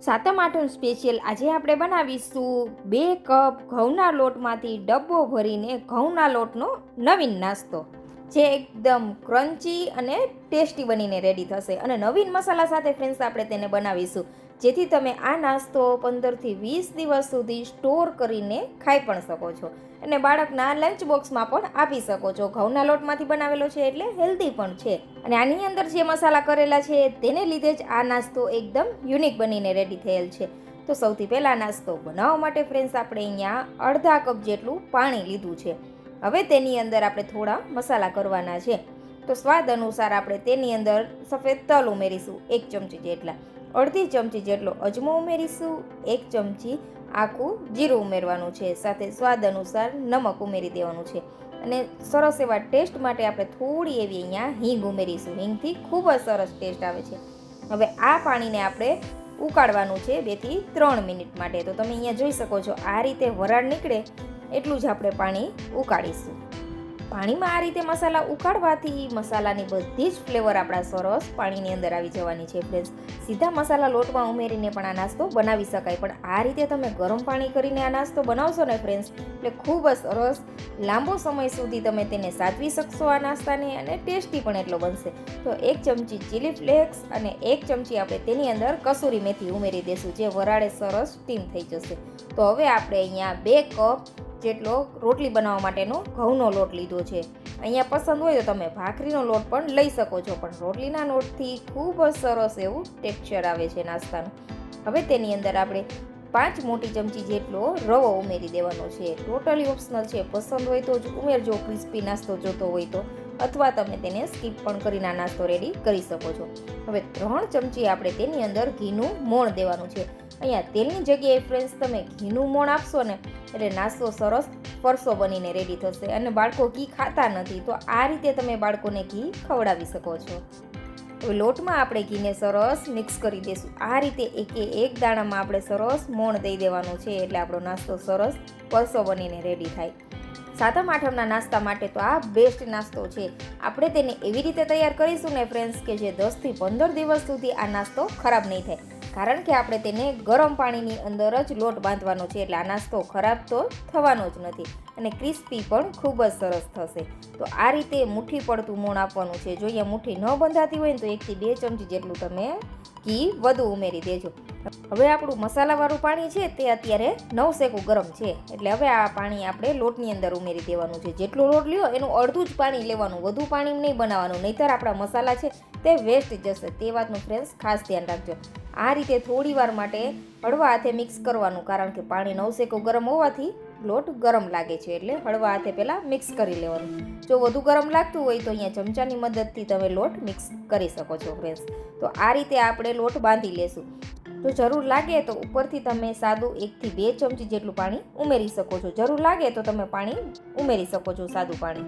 Satam Atham special આજે આપણે બનાવીશું બે કપ ઘઉંના લોટમાંથી ડબ્બો ભરીને ઘઉંના લોટનો નવીન નાસ્તો. જે એકદમ ક્રન્ચી અને ટેસ્ટી બનીને રેડી થશે. અને નવીન મસાલા સાથે ફ્રેન્ડ્સ આપણે તેને બનાવીશું. જેથી તમે આ નાસ્તો પંદરથી વીસ દિવસ સુધી સ્ટોર કરીને ખાઈ પણ શકો છો. અને બાળકના લંચ બોક્સમાં પણ આપી શકો છો. ઘઉંના લોટમાંથી બનાવેલો છે એટલે હેલ્ધી પણ છે. અને આની અંદર જે મસાલા કરેલા છે તેને લીધે જ આ નાસ્તો એકદમ યુનિક બનીને રેડી થયેલ છે. તો સૌથી પહેલાં નાસ્તો બનાવવા માટે ફ્રેન્ડ્સ આપણે અહીંયા અડધા કપ જેટલું પાણી લીધું છે. હવે તેની અંદર આપણે થોડા મસાલા કરવાના છે. તો સ્વાદ અનુસાર આપણે તેની અંદર સફેદ તલ ઉમેરીશું, એક ચમચી જેટલા. અડધી ચમચી જેટલો અજમો ઉમેરીશું, એક ચમચી આખું જીરું ઉમેરવાનું છે, સાથે સ્વાદ અનુસાર નમક ઉમેરી દેવાનું છે. અને સરસ એવા ટેસ્ટ માટે આપણે થોડી એવી અહીંયા હિંગ ઉમેરીશું. હિંગથી ખૂબ જ સરસ ટેસ્ટ આવે છે. હવે આ પાણીને આપણે ઉકાળવાનું છે બેથી ત્રણ મિનિટ માટે. તો તમે અહીંયા જોઈ શકો છો, આ રીતે વરાળ નીકળે એટલું જ આપણે પાણી ઉકાળીશું. પાણીમાં આ રીતે મસાલા ઉકાળવાથી મસાલાની બધી જ ફ્લેવર આપણા સરસ પાણીની અંદર આવી જવાની છે. ફ્રેન્ડ્સ સીધા મસાલા લોટમાં ઉમેરીને પણ આ નાસ્તો બનાવી શકાય. પણ આ રીતે તમે ગરમ પાણી કરીને આ નાસ્તો બનાવશો ને ફ્રેન્ડ્સ એટલે ખૂબ જ સરસ લાંબો સમય સુધી તમે તેને સાચવી શકશો આ નાસ્તાને અને ટેસ્ટી પણ એટલો બનશે. તો એક ચમચી ચીલી ફ્લેક્સ અને એક ચમચી આપણે તેની અંદર કસૂરી મેથી ઉમેરી દઈશું જે વરાળે સરસ સ્ટીમ થઈ જશે. તો હવે આપણે અહીંયા બે કપ જેટલો રોટલી બનાવવા માટેનો ઘઉંનો લોટ લીધો છે. અહીંયા પસંદ હોય તો તમે ભાખરીનો લોટ પણ લઈ શકો છો, પણ રોટલીના લોટથી ખૂબ જ સરસ એવું ટેક્સચર આવે છે નાસ્તાનું. હવે તેની અંદર આપણે પાંચ મોટી ચમચી જેટલો રવો ઉમેરી દેવાનો છે. ટોટલી ઓપ્શનલ છે, પસંદ હોય તો જ ઉમેરજો ક્રિસ્પી નાસ્તો જોતો હોય તો. અથવા તમે તેને સ્કીપ પણ કરીને નાસ્તો રેડી કરી શકો છો. હવે ત્રણ ચમચી આપણે તેની અંદર ઘીનું મોણ દેવાનું છે. અહીંયા તેલની જગ્યાએ ફ્રેન્ડ્સ તમે ઘીનું મોણ આપશો ને, એટલે નાસ્તો સરસ ફરસો બનીને રેડી થશે અને બાળકો ઘી ખાતા નથી, તો આ રીતે તમે બાળકોને ઘી ખવડાવી શકો છો. હવે લોટમાં આપણે ઘીને સરસ મિક્સ કરી દઈશું. આ રીતે એકે એક દાણામાં આપણે સરસ મોણ દઈ દેવાનું છે, એટલે આપણો નાસ્તો સરસ પરસો બનીને રેડી થાય. સાતમ આઠમના નાસ્તા માટે તો આ બેસ્ટ નાસ્તો છે. આપણે તેને એવી રીતે તૈયાર કરીશું ને ફ્રેન્ડ્સ કે જે દસથી પંદર દિવસ સુધી આ નાસ્તો ખરાબ નહીં થાય. કારણ કે આપણે તેને ગરમ પાણીની અંદર જ લોટ બાંધવાનો છે, એટલે આ નાસ્તો ખરાબ તો થવાનો જ નથી. અને ક્રિસ્પી પણ ખૂબ જ સરસ થશે. તો આ રીતે મુઠ્ઠી પડતું મોણ આપવાનું છે. જો અહીંયા મુઠ્ઠી ન બંધાતી હોય ને તો એકથી બે ચમચી જેટલું તમે ઘી વધુ ઉમેરી દેજો. હવે આપણું મસાલાવાળું પાણી છે તે અત્યારે નવ શેકું ગરમ છે. એટલે હવે આ પાણી આપણે લોટની અંદર ઉમેરી દેવાનું છે. જેટલું લોટ લ્યો એનું અડધું જ પાણી લેવાનું. વધુ પાણી નહીં બનાવવાનું. નહીંતર આપણા મસાલા છે તે વેસ્ટ જશે. તે વાતનું ફ્રેન્ડ્સ ખાસ ધ્યાન રાખજો. આ રીતે થોડી વાર માટે હળવા હાથે મિક્સ કરવાનું. કારણ કે પાણી નવસેકો ગરમ હોવાથી લોટ ગરમ લાગે છે એટલે હળવા હાથે પહેલાં મિક્સ કરી લેવાનું. જો વધુ ગરમ લાગતું હોય તો અહીંયા ચમચાની મદદથી તમે લોટ મિક્સ કરી શકો છો ફ્રેન્ડ્સ તો આ રીતે આપણે લોટ બાંધી લેશું. જો જરૂર લાગે તો ઉપરથી તમે સાદું એકથી બે ચમચી જેટલું પાણી ઉમેરી શકો છો. જરૂર લાગે તો તમે પાણી ઉમેરી શકો છો સાદું પાણી.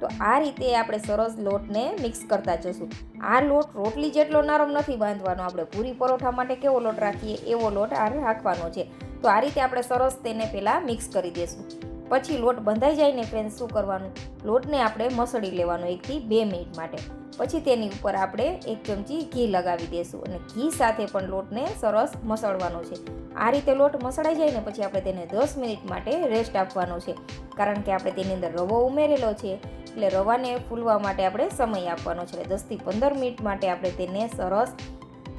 તો આ રીતે આપણે સરસ લોટને મિક્સ કરતા જશું. આ લોટ રોટલી જેટલો નરમ નથી બાંધવાનો, આપણે પૂરી પરોઠા માટે કેવો લોટ રાખીએ એવો લોટ આ રાખવાનો છે. તો આ રીતે આપણે સરસ તેને પહેલાં મિક્સ કરી દઈશું પછી લોટ બંધાઈ જાય ને ફ્રેન્ડ શું કરવાનું? લોટને આપણે મસળી લેવાનો એકથી બે મિનિટ માટે. પછી તેની ઉપર આપણે એક ચમચી ઘી લગાવી દઈશું અને ઘી સાથે પણ લોટને સરસ મસળવાનો છે. આ રીતે લોટ મસળાઈ જાય ને પછી આપણે તેને દસ મિનિટ માટે રેસ્ટ આપવાનો છે. કારણ કે આપણે તેની અંદર રવો ઉમેરેલો છે. એટલે રવાને ફૂલવા માટે આપણે સમય આપવાનો છે દસથી પંદર મિનિટ માટે આપણે તેને સરસ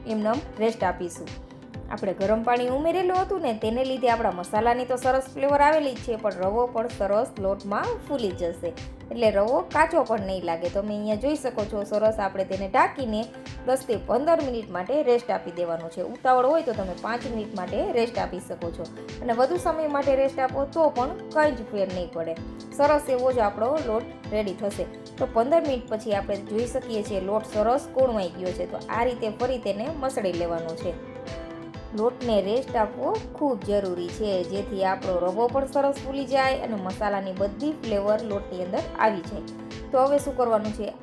એમનેમ રેસ્ટ આપીશું. આપણે ગરમ પાણી ઉમેરેલું હતું ને તેને લીધે આપણા મસાલાની તો સરસ ફ્લેવર આવેલી જ છે, પણ રવો પણ સરસ લોટમાં ફૂલી જશે. એટલે રવો કાચો પણ નહીં લાગે. તમે અહીંયા જોઈ શકો છો, સરસ આપણે તેને ઢાંકીને દસથી પંદર મિનિટ માટે રેસ્ટ આપી દેવાનો છે. ઉતાવળ હોય તો તમે પાંચ મિનિટ માટે રેસ્ટ આપી શકો છો. અને વધુ સમય માટે રેસ્ટ આપો તો પણ કંઈ જ ફેર નહીં પડે. સરસ એવો જ આપણો લોટ રેડી થશે. તો પંદર મિનિટ પછી આપણે જોઈ શકીએ છીએ લોટ સરસ કોણવાઈ ગયો છે. તો આ રીતે ફરી તેને મસળી લેવાનો છે. લોટને રેસ્ટ આપવો ખૂબ જરૂરી છે. જેથી આપણો રવો પણ સરસ ફૂલી જાય અને મસાલાની બધી ફ્લેવર લોટની અંદર આવી જાય. તો હવે શું કરવાનું છે?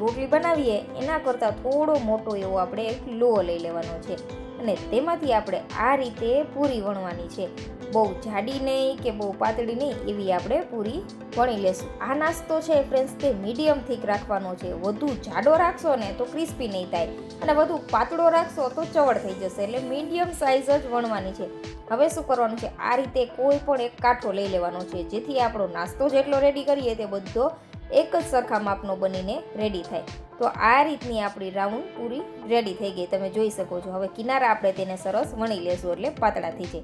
રોટલી બનાવીએ, એના કરતાં થોડો મોટો એવો આપણે એક લોહ લઈ લેવાનો છે. અને તેમાંથી આપણે આ રીતે પૂરી વણવાની છે. બહુ જાડી નહીં કે બહુ પાતળી નહીં એવી આપણે પૂરી વણી લેશું. આ નાસ્તો છે ફ્રેન્ડ્સ તે મીડિયમ થીક રાખવાનો છે. વધુ જાડો રાખશો ને તો ક્રિસ્પી નહીં થાય. અને વધુ પાતળો રાખશો તો ચવડ થઈ જશે એટલે મીડિયમ સાઇઝ જ વણવાની છે. હવે શું કરવાનું છે? આ રીતે કોઈ પણ એક કાંઠો લઈ લેવાનો છે. જેથી આપણો નાસ્તો જેટલો રેડી કરીએ તે બધો એક જ સરખા માપનો બનીને રેડી થાય. તો આ રીતની આપણી રાઉન્ડ પૂરી રેડી થઈ ગઈ. તમે જોઈ શકો છો. હવે કિનારા આપણે તેને સરસ વણી લેશું એટલે પાતળા થઈ જાય.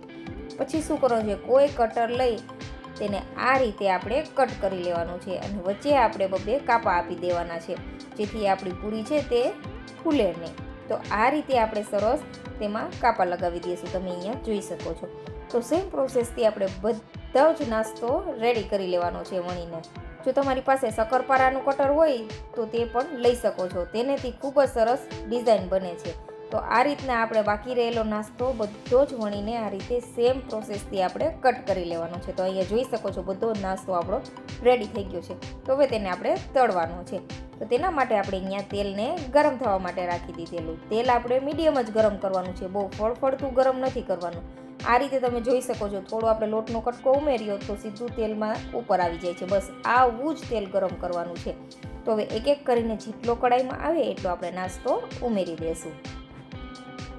પછી શું કરવાનું છે? કોઈ કટર લઈ તેને આ રીતે આપણે કટ કરી લેવાનું છે અને વચ્ચે આપણે બબે કાપા આપી દેવાના છે. જેથી આપણી પૂરી છે તે ફૂલે નહીં. તો આ રીતે આપણે સરસ તેમાં કાપા લગાવી દઈશું. તમે અહીંયા જોઈ શકો છો. તો સેમ પ્રોસેસથી આપણે બધા જ નાસ્તો રેડી કરી લેવાનો છે વણીને. જો તમારી પાસે શક્કરપારાનું કટર હોય, તો તે પણ લઈ શકો છો. તેનેથી ખૂબ જ સરસ ડિઝાઇન બને છે. તો આ રીતના આપણે બાકી રહેલો નાસ્તો બધો જ વણીને આ રીતે સેમ પ્રોસેસથી આપણે કટ કરી લેવાનો છે. તો અહીંયા જોઈ શકો છો બધો નાસ્તો આપણો રેડી થઈ ગયો છે. તો હવે તેને આપણે તળવાનો છે. તો તેના માટે આપણે અહીંયા તેલને ગરમ થવા માટે રાખી દીધેલું. તેલ આપણે મીડિયમ જ ગરમ કરવાનું છે. બહુ ફળફળતું ગરમ નથી કરવાનું. આ રીતે તમે જોઈ શકો છો, થોડો આપણે લોટનો કટકો ઉમેર્યો તો સીધું તેલમાં ઉપર આવી જાય છે. બસ આવું જ તેલ ગરમ કરવાનું છે. તો હવે એક એક કરીને જેટલો કડાઈમાં આવે એટલો આપણે નાસ્તો ઉમેરી દઈશું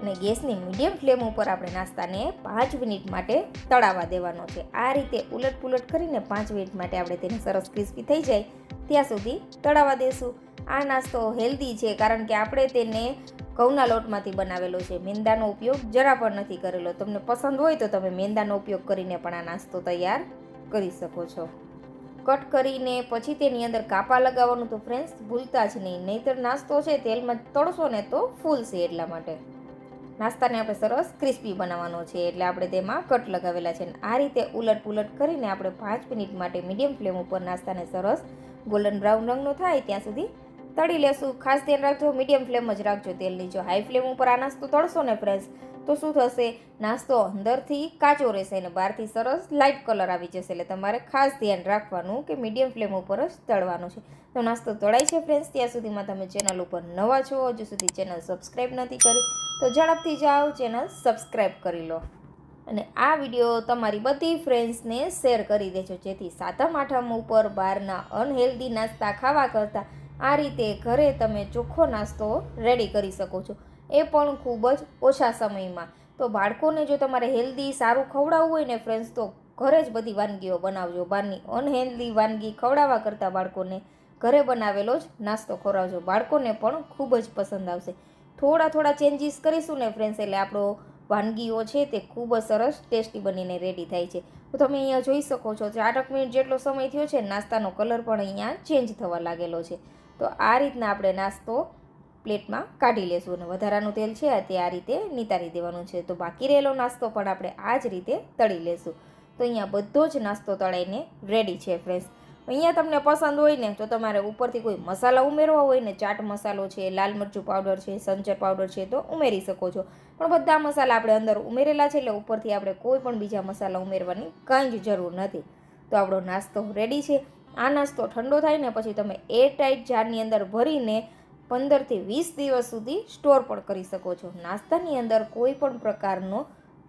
અને ગેસની મીડિયમ ફ્લેમ ઉપર આપણે નાસ્તાને પાંચ મિનિટ માટે તળાવવા દેવાનો છે. આ રીતે ઉલટ પુલટ કરીને પાંચ મિનિટ માટે આપણે તેને સરસ ક્રિસ્પી થઈ જાય ત્યાં સુધી તળાવવા દેશું. આ નાસ્તો હેલ્ધી છે કારણ કે આપણે તેને ઘઉંના લોટમાંથી બનાવેલો છે. મેંદાનો ઉપયોગ જરા પણ નથી કરેલો. તમને પસંદ હોય તો તમે મેંદાનો ઉપયોગ કરીને પણ આ નાસ્તો તૈયાર કરી શકો છો. કટ કરીને પછી તેની અંદર કાપા લગાવવાનું તો ફ્રેન્ડ્સ ભૂલતા જ નહીં. નહીતર નાસ્તો છે તેલમાં તળશો ને તો ફૂલશે એટલા માટે. નાસ્તાને આપણે સરસ ક્રિસ્પી બનાવવાનો છે. એટલે આપણે તેમાં કટ લગાવેલા છે. આ રીતે ઉલટ પુલટ કરીને આપણે પાંચ મિનિટ માટે મીડિયમ ફ્લેમ ઉપર નાસ્તાને સરસ ગોલ્ડન બ્રાઉન રંગનો થાય ત્યાં સુધી તળી લેશું. ખાસ ધ્યાન રાખજો, મીડિયમ ફ્લેમ જ રાખજો તેલની. જો હાઈ ફ્લેમ ઉપર આ નાસ્તો તળશો ને ફ્રેન્ડ્સ તો શું થશે? નાસ્તો અંદરથી કાચો રહેશે અને બહારથી સરસ લાઇટ કલર આવી જશે. એટલે તમારે ખાસ ધ્યાન રાખવાનું કે મીડિયમ ફ્લેમ ઉપર જ તળવાનું છે. તો નાસ્તો તળાય છે ફ્રેન્ડ્સ ત્યાં સુધીમાં તમે ચેનલ ઉપર નવા છો, હજુ સુધી ચેનલ સબસ્ક્રાઈબ નથી કરી, તો ઝડપથી જાઓ ચેનલ સબસ્ક્રાઈબ કરી લો. અને આ વીડિયો તમારી બધી ફ્રેન્ડ્સને શેર કરી દેજો, જેથી સાતમ, આઠમ ઉપર બહારના અનહેલ્ધી નાસ્તા ખાવા કરતાં આ રીતે ઘરે તમે ચોખ્ખો નાસ્તો રેડી કરી શકો છો. એ પણ ખૂબ જ ઓછા સમયમાં. તો બાળકોને જો તમારે હેલ્ધી સારું ખવડાવવું હોય ને ફ્રેન્ડ્સ તો ઘરે જ બધી વાનગીઓ બનાવજો. બહારની અનહેલ્ધી વાનગી ખવડાવવા કરતાં બાળકોને ઘરે બનાવેલો જ નાસ્તો ખવડાવજો. બાળકોને પણ ખૂબ જ પસંદ આવશે. થોડા થોડા ચેન્જીસ કરીશું ને ફ્રેન્ડ્સ એટલે આપણો વાનગીઓ છે તે ખૂબ જ સરસ ટેસ્ટી બનીને રેડી થાય છે. તો તમે અહીંયા જોઈ શકો છો ચારક મિનિટ જેટલો સમય થયો છે, નાસ્તાનો કલર પણ અહીંયા ચેન્જ થવા લાગેલો છે. તો આ રીતના આપણે નાસ્તો પ્લેટમાં કાઢી લેશું અને વધારાનું તેલ છે તે આ રીતે નિતારી દેવાનું છે. તો બાકી રહેલો નાસ્તો પણ આપણે આ જ રીતે તળી લેશું. તો અહીંયા બધો જ નાસ્તો તળાઈને રેડી છે ફ્રેન્ડ્સ અહીંયા તમને પસંદ હોય ને તો તમારે ઉપરથી કોઈ મસાલા ઉમેરવા હોય ને ચાટ મસાલો છે, લાલ મરચું પાવડર છે, સંચર પાવડર છે તો ઉમેરી શકો છો. પણ બધા મસાલા આપણે અંદર ઉમેરેલા છે એટલે ઉપરથી આપણે કોઈ પણ બીજા મસાલા ઉમેરવાની કાંઈ જ જરૂર નથી. તો આપણો નાસ્તો રેડી છે. આ નાસ્તો ઠંડો થાય ને પછી તમે એર ટાઈટ જારની અંદર ભરીને પંદરથી વીસ દિવસ સુધી સ્ટોર પણ કરી શકો છો. નાસ્તાની અંદર કોઈ પણ પ્રકારનો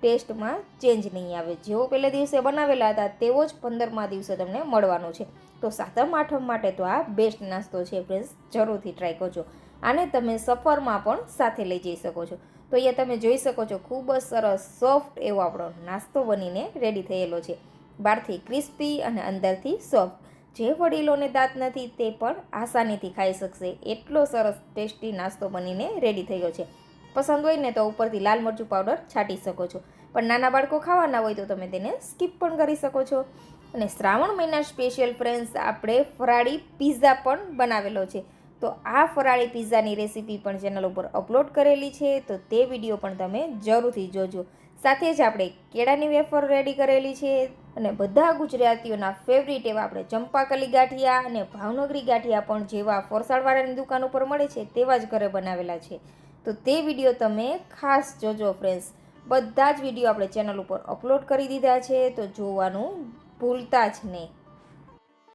ટેસ્ટમાં ચેન્જ નહીં આવે. જેવો પહેલે દિવસે બનાવેલા હતા, તેવો જ પંદરમા દિવસે તમને મળવાનો છે. તો સાતમ, આઠમ માટે તો આ બેસ્ટ નાસ્તો છે ફ્રેન્ડ્સ જરૂરથી ટ્રાય કરજો. આને તમે સફરમાં પણ સાથે લઈ જઈ શકો છો. તો અહીંયા તમે જોઈ શકો છો, ખૂબ જ સરસ સોફ્ટ એવો આપણો નાસ્તો બનીને રેડી થયેલો છે. બહારથી ક્રિસ્પી અને અંદરથી સોફ્ટ જે વડીલોને દાંત નથી તે પણ આસાનીથી ખાઈ શકશે. એટલો સરસ ટેસ્ટી નાસ્તો બનીને રેડી થયો છે. પસંદ હોય ને તો ઉપરથી લાલ મરચું પાવડર છાંટી શકો છો. પણ નાના બાળકો ખાવાના હોય તો તમે તેને સ્કીપ પણ કરી શકો છો. અને શ્રાવણ મહિના સ્પેશિયલ ફ્રેન્ડ્સ આપણે ફરાળી પિઝા પણ બનાવેલો છે. તો આ ફરાળી પીઝાની રેસીપી પણ ચેનલ ઉપર અપલોડ કરેલી છે, તો તે વીડિયો પણ તમે જરૂરથી જોજો. સાથે જ આપણે કેળાની વેફર રેડી કરેલી છે. અને બધા ગુજરાતીઓના ફેવરિટ એવા આપણે ચંપાકલી ગાંઠિયા અને ભાવનગરી ગાંઠિયા પણ જેવા ફરસાળવાળાની દુકાન ઉપર મળે છે તેવા જ ઘરે બનાવેલા છે. તો તે વીડિયો તમે ખાસ જોજો ફ્રેન્ડ્સ બધા જ વીડિયો આપણે ચેનલ ઉપર અપલોડ કરી દીધા છે તો જોવાનું ભૂલતા જ નહીં.